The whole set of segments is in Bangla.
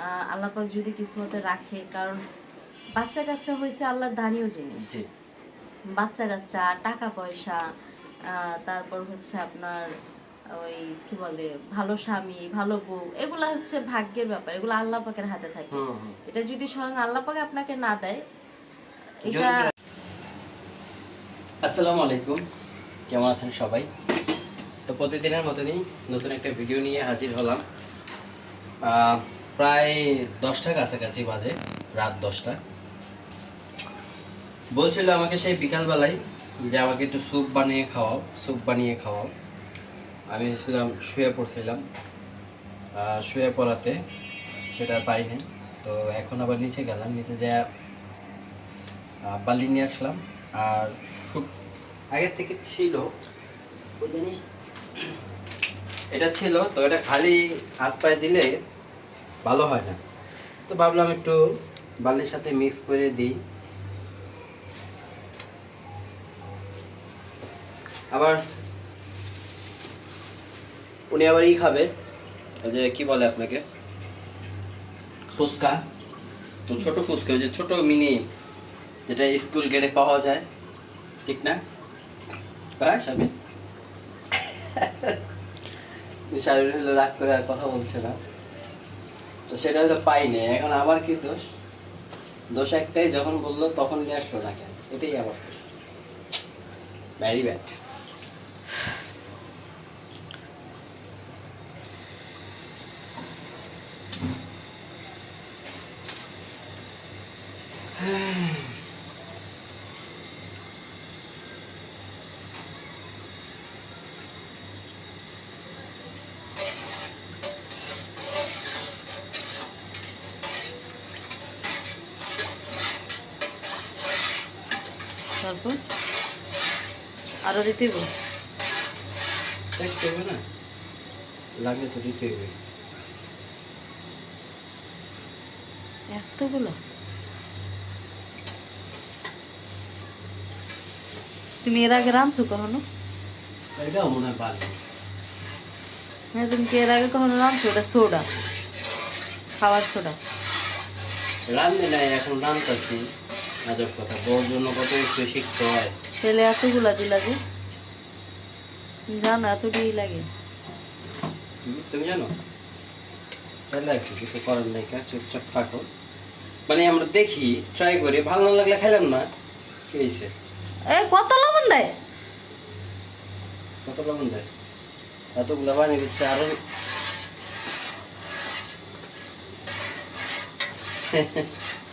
আহ, আল্লাহ পাক যদি কিসমতে রাখে কারণ বাচ্চা কাচ্চা হয়েছে আল্লাহর দানীয় জিনিস। বাচ্চা কাচ্চা টাকা পয়সা তারপর হচ্ছে আপনার ওই কি বলে ভালো স্বামী ভালো বউ এগুলা হচ্ছে ভাগ্যের ব্যাপার এগুলো আল্লাহ পাকের হাতে থাকে। এটা যদি স্বয়ং আল্লাহ পাক আপনাকে না দেয় এটা আসসালামু আলাইকুম। কেমন আছেন সবাই? তো প্রতিদিনের মতনই নতুন একটা ভিডিও নিয়ে হাজির হলাম। আহ, প্রায় দশটা কাছাকাছি বাজে, রাত দশটা। বলছিল আমাকে সেই বিকালবেলায় যে আমাকে একটু স্যুপ বানিয়ে খাওয়াও, স্যুপ বানিয়ে খাওয়াও। আমি ছিলাম শুয়ে পড়ছিলাম। শুয়ে পড়াতে, সেটা আর পারি না তো এখন আবার নিচে গেলাম, নিচে যা বালি নিয়ে আসলাম। আর স্যুপ আগের থেকে ছিল এটা ছিল, তো এটা খালি হাত পায়ে দিলে ভালো হয় না। তো ভাবলাম একটু বালির সাথে মিক্স করে দিই। আবার উনি আবার ই খাবে। যে কি বলে আপনাকে? ফুচকা। তো ছোট ফুচকা, ওই যে ছোট মিনি যেটা স্কুল গেটে পাওয়া যায়। ঠিক না? হ্যাঁ স্বামী স্বামী হলো রাগ করে আর কথা বলছে না। তো সেটা হয়তো পাইনি, এখন আবার কি দোষ? দোষ একটাই, যখন বলল তখন নিয়ে আসলো না কেন এটাই আমার দোষ। ভ্যারি ব্যাড তারপর আরও দেখতে হবে না? লাগলে তো দিতে হবে। এতগুলো? তুমি এর আগে রাঁধছো কখনো? এটাও মনে হয় ভালো হ্যাঁ তুমি কি এর আগে কখনো রাঁধছো? এটা সোডা। খাবার সোডা। রান্ধে নাই এখন রান্ধতেছি আজব কথা বউর জন্য কত শিখতে হয়। তেলে এতগুলা দিলা যে। জানো এতটুকুই লাগে। তুমি জানো? তাহলে কিছু করার নাই কা? চুপচাপ থাকো। মানে আমরা দেখি ট্রাই করি ভালো না লাগলে খাইলাম না। কি হয়েছে এ কত লবণ দেয়? কত লবণ যায় এতগুলো পানি দিচ্ছে আরও।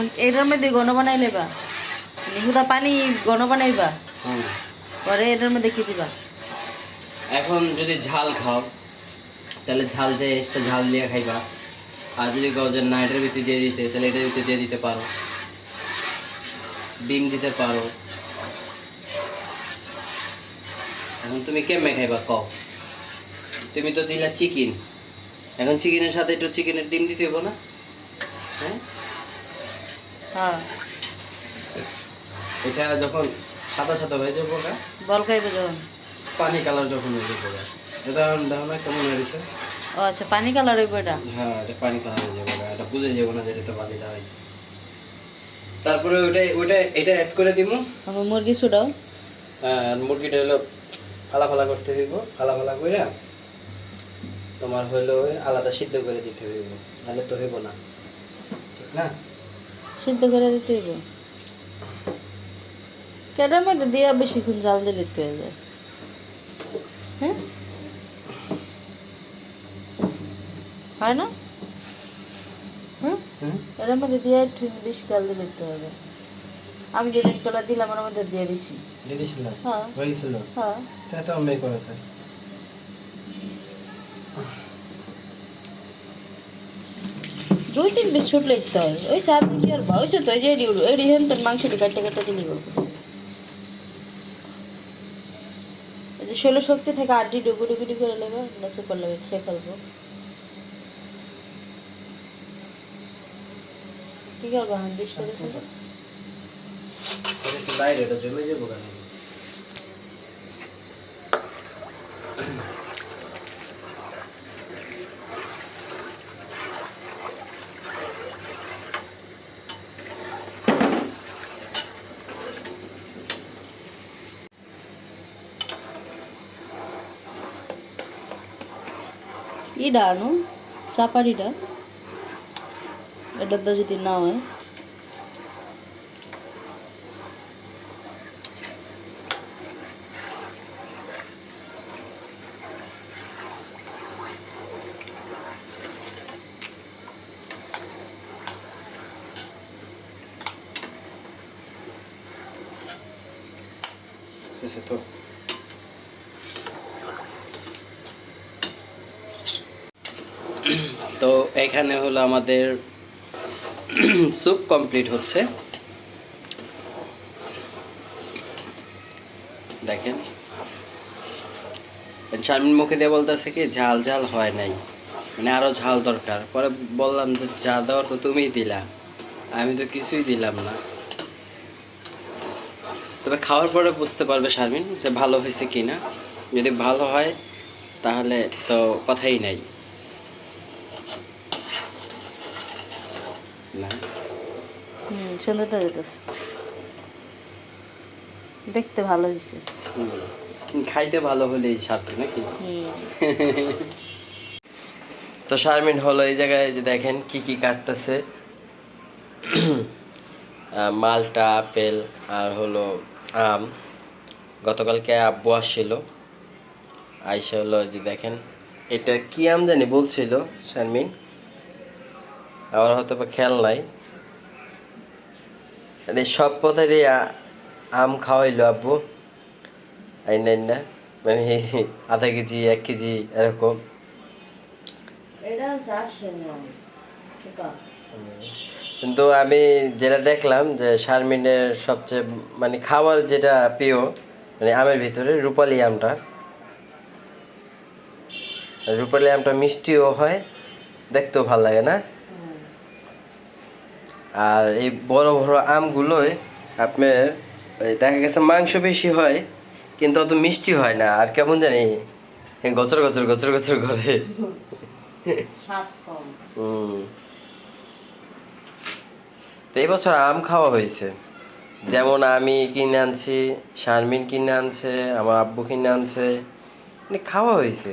এখন এটার মধ্যে ঘন বানাই লেবা। নিহুদা পানি ঘন বানাইবা। পরে এটার মধ্যে কি দিবা। এখন যদি ঝাল খাও তাহলে ঝাল দিয়ে এক্সট্রা ঝাল দিয়ে খাইবা। আর যদি কাউ যে না এটার ভিতরে দিয়ে দিতে তাহলে এটার ভিতরে দিয়ে দিতে পারো। ডিম দিতে পারো। এখন তুমি কেমনে খাইবা কও? তুমি তো দিলা চিকেন এখন চিকেনের সাথে একটু চিকেনের ডিম দিতে হইব না? হ্যাঁ। এটা যখন সাদা সাদা হয়ে যাব না বল খাইবে যখন। পানি কালার যখন হয়ে যাব গা। এটা দেখো না কেমন হয়েছে ও আচ্ছা পানি কালার হইব এটা? হ্যাঁ এটা পানি কালার হয়ে যাবে এটা বুঝে যাব না যে এটা বালি হয়। তারপরে ওইটা ওইটা এটা অ্যাড করে দিব আমি মুরগি সুডাও। আর মুরগিটা হলো ফালা ফালা করতে হইব ফালা ফালা করে তোমার হইল ওই আলাদা সিদ্ধ করে দিতে হইব। নাহলে তো হইব না। ঠিক না? সিদ্ধ করে দিতে হইব। কেটার মধ্যে দিয়া বেশিক্ষণ জাল দিলে তো হয়ে যায়। হ্যাঁ? হয় না? হুম? এটার মধ্যে দিয়ে একটু বেশি জাল দিলে তো হবে আমি যে রেডগুলা দিলাম ওর মধ্যে দিয়ে দিছি। দিয়েছিল হ্যাঁ। হয়েছিল হ্যাঁ। তাই তো আমি করেছে দুই তিন পিস ছুট লিখতে হয়। ওই দিন কি আর বা ওই তো এই যে এডি এডি হেন তোর মাংসটি কাটতে কাটতে দিলি যে ষোলো শক্তি থেকে আড্ডি ডুবু ডুবুডি করে নেবে না সুপার লাগে, খেয়ে ফেলব। কি করব হান্দিস করে বাইরে জমে যাব কেন? ইডা আনো চাপাড়িটা এটা তো যদি না হয় বুঝছ তো তো এখানে হলো আমাদের স্যুপ কমপ্লিট হচ্ছে। দেখেন। শারমিন মুখে দিয়ে বলতেছে কি, ঝাল ঝাল হয় নাই। মানে আরও ঝাল দরকার। পরে বললাম যে, যা দেওয়ার তো তুমিই দিলা। আমি তো কিছুই দিলাম না। তবে খাওয়ার পরে বুঝতে পারবে শারমিন যে ভালো হয়েছে কি না যদি ভালো হয়, তাহলে তো কথাই নাই না হুম সুন্দরতা যেতেছে। দেখতে ভালো হয়েছে। খাইতে ভালো হলেই সারছে নাকি? তো শারমিন হলো এই জায়গায় যে দেখেন কি কি কাটতেছে। মালটা আপেল আর হলো আম। গতকালকে আব্বু আসছিল। আইসা হলো যে দেখেন এটা কি আম জানি বলছিল শারমিন। আমার হয়তো বা খেয়াল নাই। মানে সব পথেরই আম খাওয়াইলো আব্বু। আইন না। মানে আধা কেজি এক কেজি এরকম। কিন্তু আমি যেটা দেখলাম যে শারমিনের সবচেয়ে মানে খাবার যেটা প্রিয় মানে আমের ভিতরে রূপালি আমটা। রূপালি আমটা মিষ্টিও হয় দেখতেও ভালো লাগে না? আর এই বড় বড় আমগুলোয় আপনার ওই দেখা গেছে মাংস বেশি হয় কিন্তু অত মিষ্টি হয় না। আর কেমন জানি গচর গচর গচর গচর করে। হুম। তো এই বছর আম খাওয়া হয়েছে। যেমন আমি কিনে আনছি শারমিন কিনে আনছে আমার আব্বু কিনে আনছে মানে খাওয়া হয়েছে।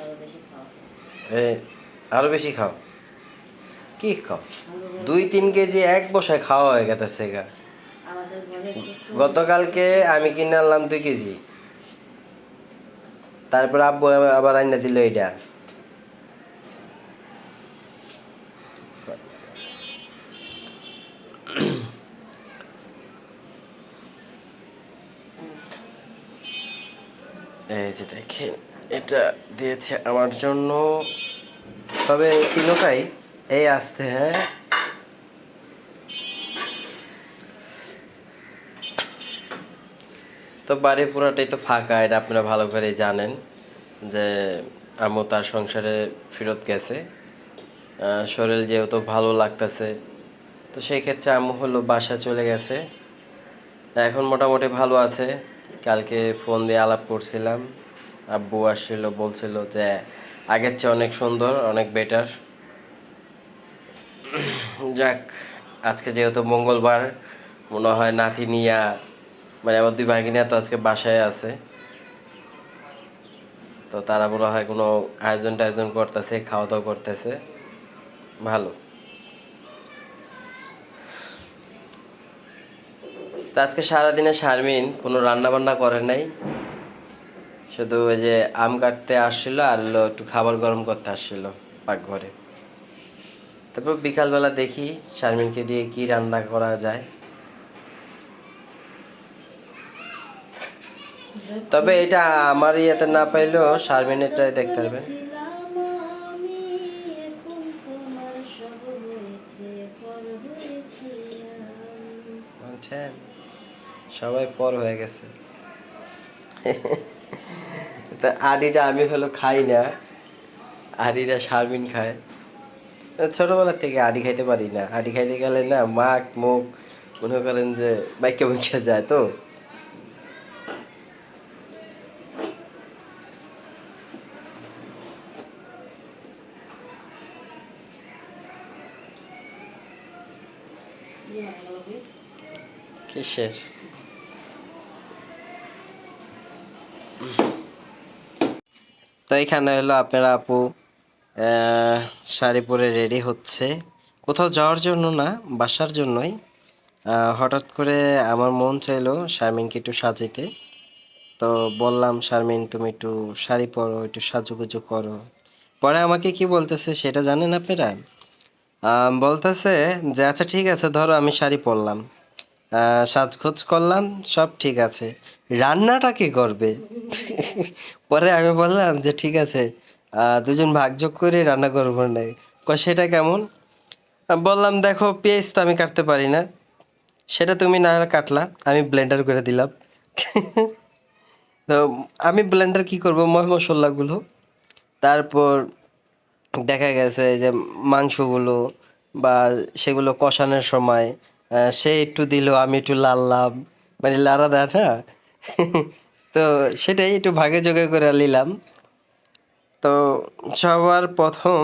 আরও বেশি এ আরও খাও। কি খাও? দুই, তিন কেজি এক বসায় খাওয়া হয়ে গেছে গা গতকালকে আমি কিনে আনলাম দুই কেজি। তারপর আব্বু আবার আইনা দিল এটা এই যে দেখেন, এটা দিয়েছে আমার জন্য। তবে তিনোটাই এই আসতে হ্যাঁ? তো বাড়ি পুরাটাই তো ফাঁকা, এটা আপনারা ভালো করে জানেন যে আম্মু তার সংসারে ফেরত গেছে। শরীর যেহেতু ভালো লাগতেছে, তো সেই ক্ষেত্রে আম্মু হলো বাসা চলে গেছে। এখন মোটামুটি ভালো আছে। কালকে ফোন দিয়ে আলাপ করছিলাম। আব্বু আসছিল, বলছিল যে আগের চেয়ে অনেক সুন্দর, অনেক বেটার যাক, আজকে যেহেতু মঙ্গলবার, মনে হয় নাতি নিয়া মানে আমার দুই ভাগিনা তো আজকে বাসায় আছে। তো তারা মনে হয় কোনো আয়োজন টায়োজন করতেছে খাওয়া দাওয়া করতেছে। ভালো। তো আজকে সারাদিনে শারমিন কোনো রান্না বান্না করে নাই। শুধু ওই যে আম কাটতে আসছিল আর হলো একটু খাবার গরম করতে আসছিল পাকঘরে। তারপর বিকালবেলা দেখি শারমিনকে দিয়ে কি রান্না করা যায়। তবে এটা আমার ইয়েতে না পাইলেও শারমিনেরটাই দেখতে পারবে। ছিলাম সবাই পর হয়ে গেছে। তা আডিটা আমি হলো খাই না। আডিটা শারমিন খায়। ছোটবেলা থেকে আডি খাইতে পারি না। আডি খাইতে গেলে না মাখ মুখ মনে করেন যে বাইকে বাইকে যায় তো। কিসের? তো এখানে হলো আপনারা আপু শাড়ি পরে রেডি হচ্ছে। কোথাও যাওয়ার জন্য না, বাসার জন্যই। হঠাৎ করে আমার মন চাইলো শারমিনকে একটু সাজিতে তো বললাম, শারমিন, তুমি একটু শাড়ি পরো, একটু সাজুগুজু করো। পরে আমাকে কি বলতেছে সেটা জানেন আপনারা? বলতেছে যে আচ্ছা ঠিক আছে, ধরো আমি শাড়ি পরলাম। আহ, সাজগোজ করলাম সব ঠিক আছে। রান্নাটা কে করবে? পরে আমি বললাম যে ঠিক আছে দুজন ভাগযোগ করে রান্না করব না। কয় সেটা কেমন? বললাম দেখো পেঁয়াজ তো আমি কাটতে পারি না। সেটা তুমি না কাটলা আমি ব্লেন্ডার করে দিলাম। তো আমি ব্লেন্ডার কি করব? ময় মশলাগুলো। তারপর দেখা গেছে যে মাংসগুলো বা সেগুলো কষানোর সময় সে একটু দিল, আমি একটু লাললাম মানে লাড়া দেয় না তো সেটাই একটু ভাগে যোগে করে নিলাম। তো সবার প্রথম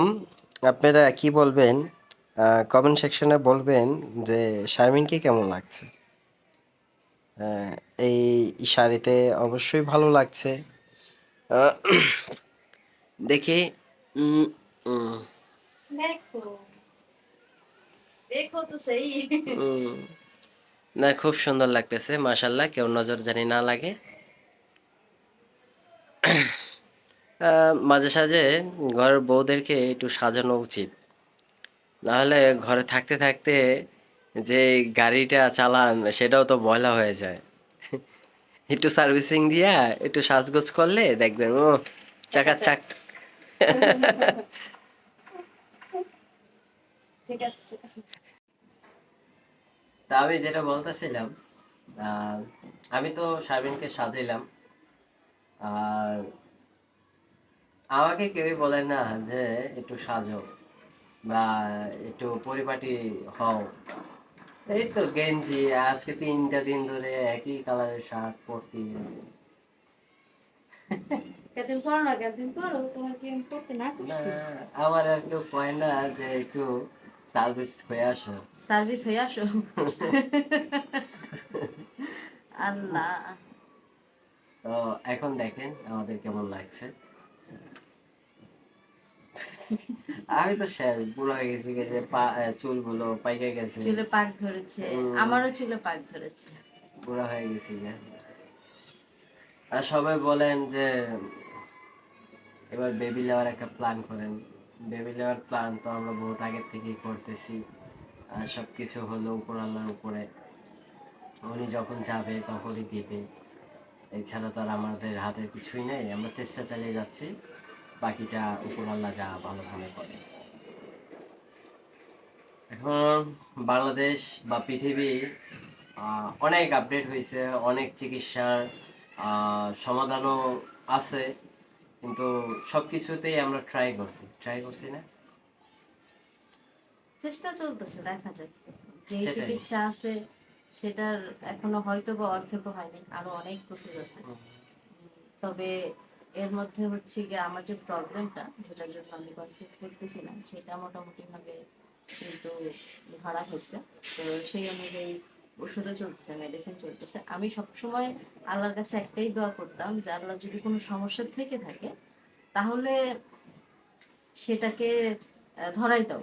আপনারা কি বলবেন কমেন্ট সেকশনে বলবেন যে শারমিনকে কেমন লাগছে? এই শাড়িতে অবশ্যই ভালো লাগছে। দেখি। দেখো। দেখো তো সেই। না খুব সুন্দর লাগতেছে মাশাল্লাহ কেউ নজর জানি না লাগে। মাঝে সাঝে ঘরের বউদেরকে একটু সাজানো উচিত। নাহলে ঘরে থাকতে থাকতে যে গাড়িটা চালান সেটাও তো ময়লা হয়ে যায়। একটু সার্ভিসিং দিয়া একটু সাজগোজ করলে দেখবেন ও চাকা চাক। ঠিক আছে। তা আমি যেটা বলতেছিলাম আমি তো শারমিনকে সাজাইলাম। আর আমাকে কেউই বলে না যে একটু সাজো বা একটু পরিপাটি হও। এই তো গেঞ্জি আজকে তিনটা দিন ধরে একই কালারের শার্ট পরতে আমার আর কেউ কয় না যে একটু সার্ভিস হয়ে আসো। সার্ভিস হয়ে আসো? আল্লাহ। তো এখন দেখেন আমাদের কেমন লাগছে। আমি তো শেষ বুড়ো হয়ে গেছি যে পা চুলগুলো পাইকে গেছে। চুলে পাক ধরেছে। আমারও চুলে পাক ধরেছে। বুড়ো হয়ে গেছি আর সবাই বলেন যে এবার বেবি নেওয়ার একটা প্ল্যান করেন। বেবি নেওয়ার প্ল্যান তো আমরা বহুত আগের থেকেই করতেছি। আর সব কিছু হলো উপর আল্লাহর উপরে। উনি যখন যাবে তখনই দিবে। এছাড়া তো আর আমাদের হাতের কিছুই নেই। আমরা চেষ্টা চালিয়ে যাচ্ছি। বাকিটা উপর আল্লাহ যা ভালো মনে করে। এখন বাংলাদেশ বা পৃথিবী অনেক আপডেট হয়েছে, অনেক চিকিৎসার সমাধানও আছে। কিন্তু সব কিছুতেই আমরা ট্রাই করছি। ট্রাই করছি না? চেষ্টা চলতেছে দেখা যাক। যে। চিকিৎসা আছে সেটার এখনও হয়তো বা অর্ধেকও হয়নি আরও অনেক প্রসেস আছে। তবে এর মধ্যে হচ্ছে গিয়ে আমার যে প্রবলেমটা যেটার জন্য আমি কনসিভ করতেছি না সেটা মোটামুটি ভাবে কিন্তু ধরা হয়েছে। তো সেই অনুযায়ী ওষুধও চলতেছে মেডিসিন চলতেছে। আমি সবসময় আল্লাহর কাছে একটাই দোয়া করতাম যে আল্লাহ যদি কোনো সমস্যা থেকে থাকে তাহলে সেটাকে ধরাই দাও।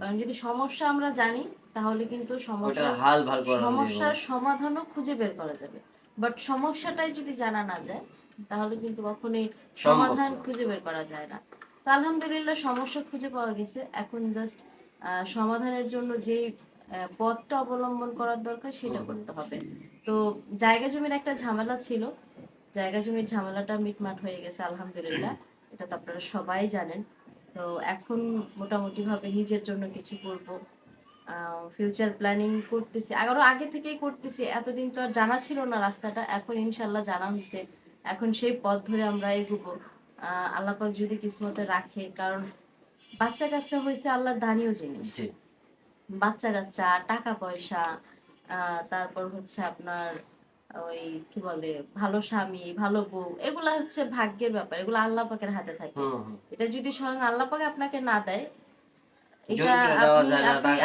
কারণ যদি সমস্যা আমরা জানি তাহলে কিন্তু সমস্যার সমাধানও খুঁজে বের করা যাবে। বাট সমস্যাটাই যদি জানা না যায় তাহলে কিন্তু কখনোই সমাধান খুঁজে বের করা যায় না। তো আলহামদুলিল্লাহ সমস্যা খুঁজে পাওয়া গেছে। এখন জাস্ট সমাধানের জন্য যেই পথটা অবলম্বন করার দরকার সেটা করতে হবে। তো জায়গা জমির একটা ঝামেলা ছিল। জায়গা জমির ঝামেলাটা মিটমাট হয়ে গেছে আলহামদুলিল্লাহ। এটা তো আপনারা সবাই জানেন। তো এখন মোটামুটি ভাবে নিজের জন্য কিছু করব। ফিউচার প্ল্যানিং করতেছি। আরও আগে থেকেই করতেছি। এতদিন তো আর জানা ছিল না রাস্তাটা। এখন ইনশাল্লাহ জানা হয়েছে এখন সেই পথ ধরে আমরা এগোবো। আহ, আল্লাহ পাক যদি কিসমতে রাখে কারণ বাচ্চা কাচ্চা হয়েছে আল্লাহর দানীয় জিনিস। বাচ্চা কাচ্চা টাকা পয়সা তারপর হচ্ছে আপনার ওই কি বলে ভালো স্বামী ভালো বউ এগুলা হচ্ছে ভাগ্যের ব্যাপার এগুলো আল্লাহ পাকের হাতে থাকে। এটা যদি স্বয়ং আল্লাহ পাক আপনাকে না দেয় এটা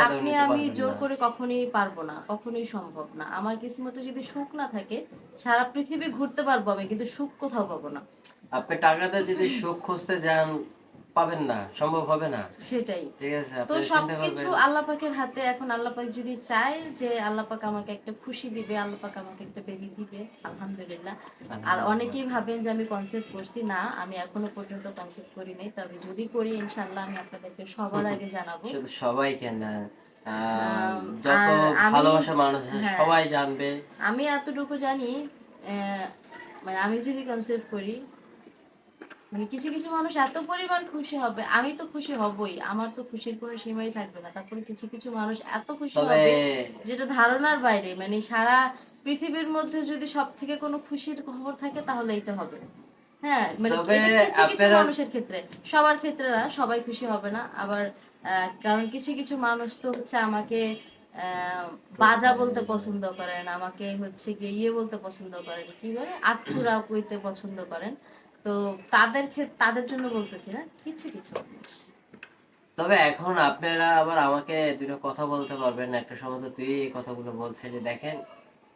আপনি আমি জোর করে কখনোই পারব না কখনোই সম্ভব না। আমার কিসমতে যদি সুখ না থাকে সারা পৃথিবী ঘুরতে পারব আমি কিন্তু সুখ কোথাও পাবো না। আপনি টাকাতে যদি সুখ খুঁজতে যান পাবেন না সম্ভব হবে না। সেটাই। ঠিক আছে তো সবকিছু আল্লাহ পাকের হাতে এখন আল্লাহ পাক যদি চায় যে আল্লাহ পাক আমাকে একটা খুশি দিবে আল্লাহ পাক আমাকে একটা বেবি দিবে আলহামদুলিল্লাহ। আর অনেকেই ভাবেন যে আমি কনসেপ্ট করছি না আমি এখনও পর্যন্ত কনসেপ্ট করি নাই তবে যদি করি ইনশাল্লাহ আমি আপনাদেরকে সবার আগে জানাব। শুধু সবাই কেন যত ভালোবাসা মানুষ হ্যাঁ। সবাই জানবে। আমি এতটুকু জানি মানে আমি যদি কনসেপ্ট করি মানে কিছু কিছু মানুষ এত পরিমাণ খুশি হবে আমি তো খুশি হবই আমার তো খুশির কোনো সীমাই থাকবে না। তারপরে কিছু কিছু মানুষ এত খুশি হবে যেটা ধারণার বাইরে মানে সারা পৃথিবীর মধ্যে যদি সব থেকে কোনো খুশির খবর থাকে তাহলে এটা হবে। হ্যাঁ মানে কিছু কিছু মানুষের ক্ষেত্রে সবার ক্ষেত্রে না সবাই খুশি হবে না। আবার কারণ কিছু কিছু মানুষ তো হচ্ছে আমাকে আহ, বাজা বলতে পছন্দ করেন আমাকে হচ্ছে গিয়ে ইয়ে বলতে পছন্দ করেন কি বলে? আটকুরা কইতে পছন্দ করেন। তো তাদের ক্ষেত্রে তাদের জন্য বলতেছি না কিছু কিছু মানুষ তবে এখন আপনারা আবার আমাকে দুটো কথা বলতে পারবেন একটা সময় তো তুই এই কথাগুলো বলছে যে দেখেন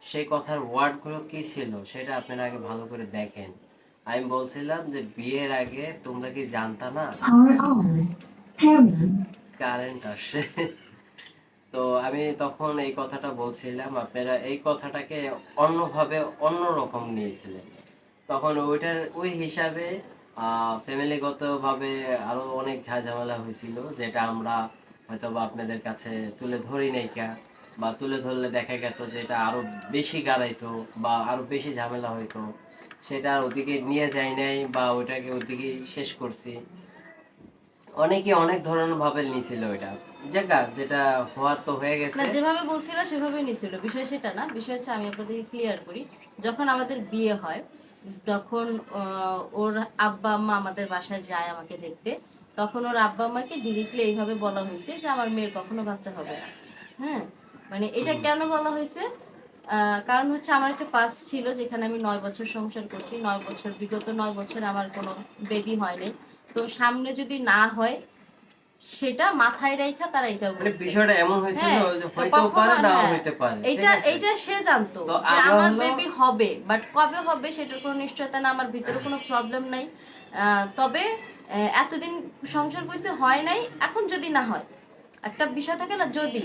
সেই কথার ওয়ার্ডগুলো কি ছিল সেটা আপনারা আগে ভালো করে দেখেন আমি বলছিলাম যে বিয়ের আগে তোমরা কি জানতা না. Camera. কারেন্ট আসে তো আমি তখন এই কথাটা বলছিলাম আপনারা এই কথাটাকে অন্যভাবে অন্যরকম নিয়েছিলেন তখন ওইটার, ওই হিসাবে ফ্যামিলিগতভাবে আরও অনেক ঝাঝামেলা হয়েছিল, যেটা আমরা হয়তো বা আপনাদের কাছে তুলে ধরি নাই কা, বা তুলে ধরলে দেখা গেত যে এটা আরও বেশি গাড়াইতো, বা আরও বেশি ঝামেলা হইতো। সেটা আর ওদিকে নিয়ে যাই নাই, বা ওইটাকে ওদিকে শেষ করছি। অনেকে অনেক ধরনের ভাবে নিছিল ওইটা। জায়গা যেটা হওয়ার তো হয়ে গেছে। না, যেভাবে বলছিল সেভাবে নিছিল। বিষয় সেটা না, বিষয় হচ্ছে আমি আপনাদেরকে ক্লিয়ার করি। যখন আমাদের বিয়ে হয় যখন ওর আব্বা আম্মা আমাদের বাসায় যায় আমাকে দেখতে তখন ওর আব্বা আম্মাকে ডিরেক্টলি এইভাবে বলা হয়েছে যে আমার মেয়ের কখনো বাচ্চা হবে না। হ্যাঁ? মানে এটা কেন বলা হয়েছে? কারণ হচ্ছে আমার একটা পাস্ট ছিল যেখানে আমি নয় বছর সংসার করছি। নয় বছর বিগত নয় বছর আমার কোনো বেবি হয়নি। তো সামনে যদি না হয় সেটা মাথায় রেখা তারা এটা মানে বিষয়টা এমন হয়েছিল হ্যাঁ, যে তো পারে নাও হ্যাঁ, হইতে পারে। আছে? এইটা সে জানতো যে আমার বেবি হবে বাট কবে হবে সেটার কোনো নিশ্চয়তা না আমার ভিতরে কোনো প্রবলেম নাই। তবে এতদিন সংসার করছে হয় নাই এখন যদি না হয়। একটা বিষয় থাকে না যদি।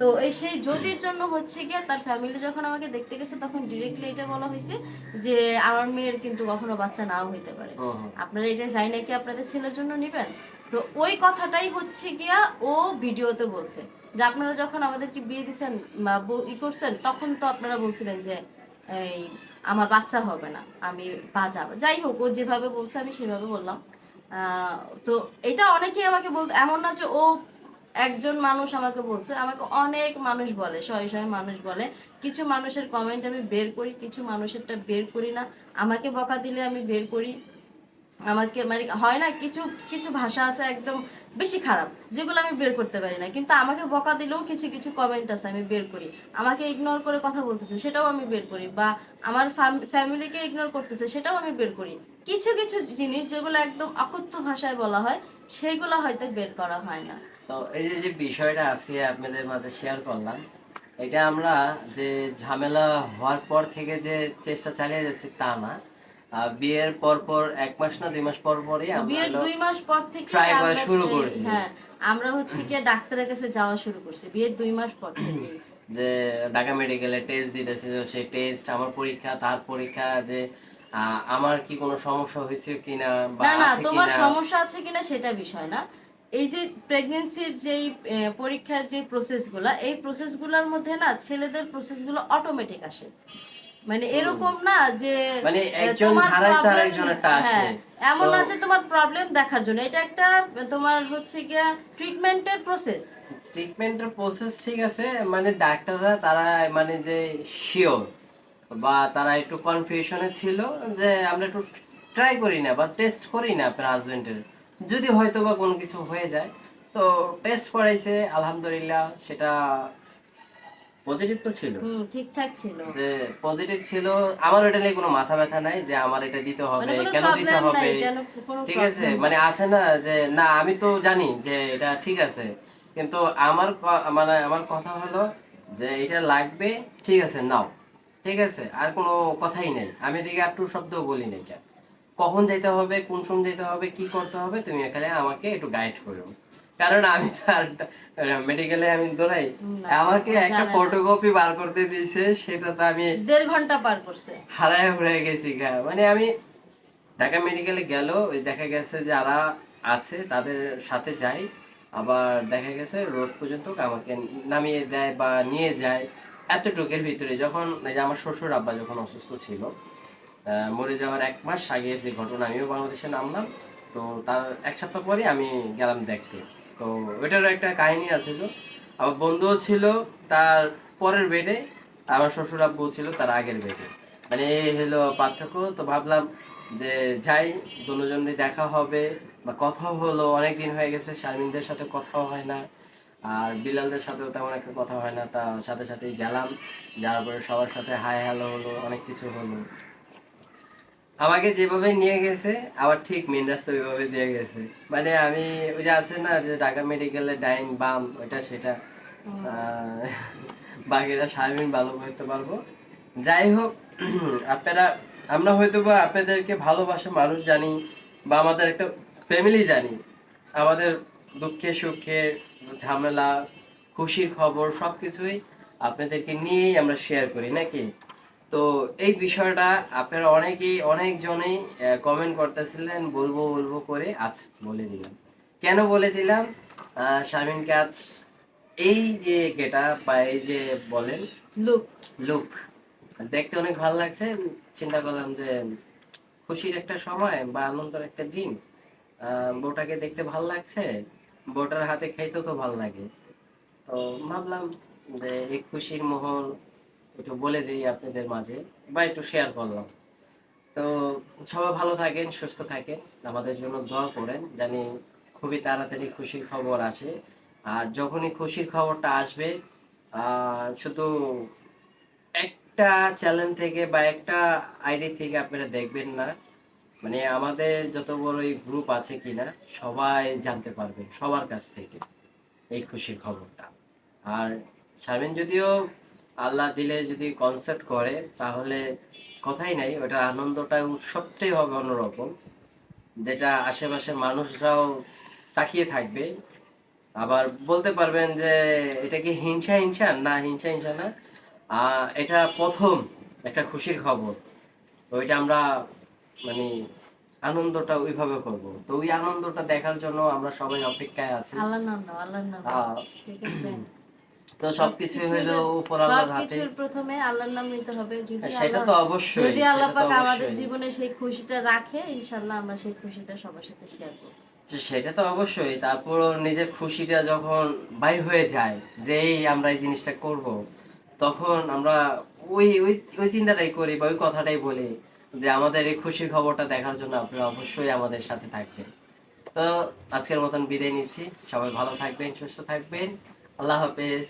তো এই সেই যদির জন্য হচ্ছে গিয়ে তার ফ্যামিলি যখন আমাকে দেখতে গেছে তখন ডিরেক্টলি এটা বলা হয়েছে যে আমার মেয়ের কিন্তু কখনো বাচ্চা নাও হইতে পারে। আপনারা এটা চাই নাকি আপনাদের ছেলের জন্য নেবেন? তো ওই কথাটাই হচ্ছে গিয়া ও ভিডিওতে বলছে যে আপনারা যখন আমাদেরকে বিয়ে দিচ্ছেন ই করছেন, তখন তো আপনারা বলছিলেন যে, এই, আমার বাচ্চা হবে না, আমি বাজা যাই হোক, ও যেভাবে বলছে, আমি সেভাবে বললাম। তো এটা অনেকেই আমাকে বল, এমন না যে ও একজন মানুষ আমাকে বলছে, আমাকে অনেক মানুষ বলে, শয়ে শয়ে মানুষ বলে। কিছু মানুষের কমেন্ট আমি বের করি, কিছু মানুষেরটা বের করি না। আমাকে বকা দিলে আমি বের করি। আমাকে মানে হয় না, কিছু কিছু ভাষা আছে একদম বেশি খারাপ, যেগুলো আমি বের করতে পারি না। কিন্তু আমাকে বকা দিলেও কিছু কিছু কমেন্ট আছে, আমি বের করি। আমাকে ইগনোর করে কথা বলতেছে, সেটাও আমি বের করি। বা আমার ফ্যামিলিকে ইগনোর করতেছে, সেটাও আমি বের করি। কিছু কিছু জিনিস যেগুলো একদম অকথ্য ভাষায় বলা হয় সেইগুলো হয়তো বের করা হয় না। তো এই যে যে বিষয়টা আজকে আপনাদের মাঝে শেয়ার করলাম, এটা আমরা যে ঝামেলা হওয়ার পর থেকে যে চেষ্টা চালিয়ে যাচ্ছি তা না। বিয়ের পর পর এক মাস না দুই মাস পর পরই আমরা বিয়ের দুই মাস পর থেকে try করা শুরু করেছি। হ্যাঁ আমরা হচ্ছে কি ডাক্তারের কাছে যাওয়া শুরু করছি বিয়ের দুই মাস পর থেকে। যে ঢাকা মেডিকেলে টেস্ট দিতেছিল সেই টেস্ট আমার পরীক্ষা তার পরীক্ষা যে আমার কি কোনো সমস্যা হয়েছে কিনা বা না না তোমার সমস্যা আছে কিনা সেটা বিষয় না। এই যে প্রেগনেন্সির যেই পরীক্ষার যে প্রসেসগুলো এই প্রসেসগুলোর মধ্যে না ছেলেদের প্রসেসগুলো অটোমেটিক আসে। মানে এরকম না যে মানে একজন ধারায় তো problem- আসে। হ্যাঁ, এমন না যে তোমার প্রবলেম দেখার জন্য। এটা একটা তোমার হচ্ছে গিয়া ট্রিটমেন্টের প্রসেস ট্রিটমেন্টের প্রসেস ঠিক আছে মানে ডাক্তাররা তারা মানে যে শিওর বা তারা একটু কনফিউশনে ছিল যে আমরা একটু ট্রাই করি না বা টেস্ট করি না আপনার হাজবেন্ডের যদি হয়তো বা কোনো কিছু হয়ে যায় তো টেস্ট করাইছে আলহামদুলিল্লাহ সেটা পজিটিভ তো ছিল। হুম ঠিকঠাক ছিল। যে পজিটিভ ছিল আমার এটা নিয়ে কোনো মাথা ব্যথা নাই যে আমার এটা দিতে হবে মানে কোনো কেন দিতে হবে? নাই কেন কোনো ঠিক আছে? মানে আছে না যে না আমি তো জানি যে এটা ঠিক আছে। কিন্তু আমার ক- মানে আমার কথা হলো যে এটা লাগবে ঠিক আছে নাও। ঠিক আছে? আর কোনো কথাই নেই। আমি এদিকে একটু শব্দ বলি নাই কেন? কখন যেতে হবে কোন সময় যেতে হবে কি করতে হবে তুমি এখানে আমাকে একটু গাইড করো। কারণ আমি তো আর মেডিকেলে আমি দৌড়াই আমাকে একটা ফটোকপি বার করতে দিয়েছে সেটা তো আমি দেড় ঘণ্টা পার করছে। হারায় হয়ে গেছি মানে আমি ঢাকা মেডিকেলে গেল ওই দেখা গেছে যারা আছে তাদের সাথে যাই। আবার দেখা গেছে রোড পর্যন্ত আমাকে নামিয়ে দেয় বা নিয়ে যায় এতটুকের ভিতরে। যখন এই যে আমার শ্বশুর আব্বা যখন অসুস্থ ছিল মরে যাওয়ার এক মাস আগে যে ঘটনা আমিও বাংলাদেশে নামলাম। তো তার এক সপ্তাহ পরে আমি গেলাম দেখতে। তো ওইটারও একটা কাহিনী আছিল আমার বন্ধুও ছিল তার পরের বেডে আমার শ্বশুর আব্বু ছিল তার আগের বেডে মানে এই হলো পার্থক্য, তো ভাবলাম যে যাই দুজনের দেখা হবে বা কথা হলো অনেক দিন হয়ে গেছে, শারমিনদের সাথে কথাও হয় না, আর বিলালদের সাথেও তেমন একটা কথা হয় না তার সাথে সাথেই গেলাম, যাওয়ার পরে সবার সাথে হাই হ্যালো হলো, অনেক কিছু হলো। আমাকে যেভাবে নিয়ে গেছে আবার ঠিক মেন রাস্তা ওইভাবে দিয়ে গেছে। মানে আমি ওই যে আছে না যে ঢাকা মেডিকেলে ডাইন বাম ওইটা সেটা। বাকিটা শারমিন ভালো করতে পারব। যাই হোক আপনারা আমরা হয়তো বা আপনাদেরকে ভালোবাসা মানুষ জানি বা আমাদের একটা ফ্যামিলি জানি। আমাদের দুঃখে সুখে ঝামেলা খুশির খবর সব কিছুই আপনাদেরকে নিয়েই আমরা শেয়ার করি নাকি? তো এই বিষয়টা আপনারা অনেকেই অনেকজনেই কমেন্ট করতেছিলেন বলব বলব করে আজ বলে দিলাম। কেন বলে দিলাম? আহ, শারমিনকে আজ এই যে গেটা বা এই যে বলেন লুক লুক দেখতে অনেক ভালো লাগছে। চিন্তা করলাম যে খুশির একটা সময় বা আনন্দের একটা দিন। আহ, বউটাকে দেখতে ভালো লাগছে বউটার হাতে খাইতেও তো ভালো লাগে। তো ভাবলাম যে এই খুশির মহল একটু বলে দিই আপনাদের মাঝে বা একটু শেয়ার করলাম। তো সবাই ভালো থাকেন, সুস্থ থাকেন, আমাদের জন্য দোয়া করেন, জানি খুবই তাড়াতাড়ি খুশির খবর আসে। আর যখনই খুশির খবরটা আসবে শুধু একটা চ্যানেল থেকে বা একটা আইডি থেকে আপনারা দেখবেন না। মানে আমাদের যত বড় এই গ্রুপ আছে কিনা, সবাই জানতে পারবেন সবার কাছ থেকে এই খুশির খবরটা। আর শারমিন যদিও আল্লাহ দিলে যদি কনসার্ট করে তাহলে কথাই নাই ওটার আনন্দটা উৎসবটাই হবে অন্যরকম যেটা আশেপাশের মানুষরাও তাকিয়ে থাকবে। আবার বলতে পারবেন যে এটা কি হিংসা হিংসা? না হিংসা হিংসা না। আহ, এটা প্রথম একটা খুশির খবর। ওইটা আমরা মানে আনন্দটা ওইভাবে করব। তো ওই আনন্দটা দেখার জন্য আমরা সবাই অপেক্ষায় আছি। আল্লাহর নাম আল্লাহর নাম। ঠিক আছে। তো সবকিছু হইল উপর আল্লাহর হাতে। সবকিছুর প্রথমে আল্লাহর নাম নিতে হবে যদি হ্যাঁ, সেটা তো অবশ্যই যদি আল্লাহ পাক আমাদের জীবনে সেই খুশিটা রাখে ইনশাল্লাহ আমরা সেই খুশিটা সবার সাথে শেয়ার করব। সেটা তো অবশ্যই তারপর নিজের খুশিটা যখন বাইর হয়ে যায় যে এই আমরা এই জিনিসটা করব তখন আমরা ওই ওই ওই চিন্তাটাই করি বা ওই কথাটাই বলি যে আমাদের এই খুশির খবরটা দেখার জন্য আপনারা অবশ্যই আমাদের সাথে থাকবেন। তো আজকের মতন বিদায় নিচ্ছি সবাই ভালো থাকবেন সুস্থ থাকবেন আল্লাহ হাফেজ।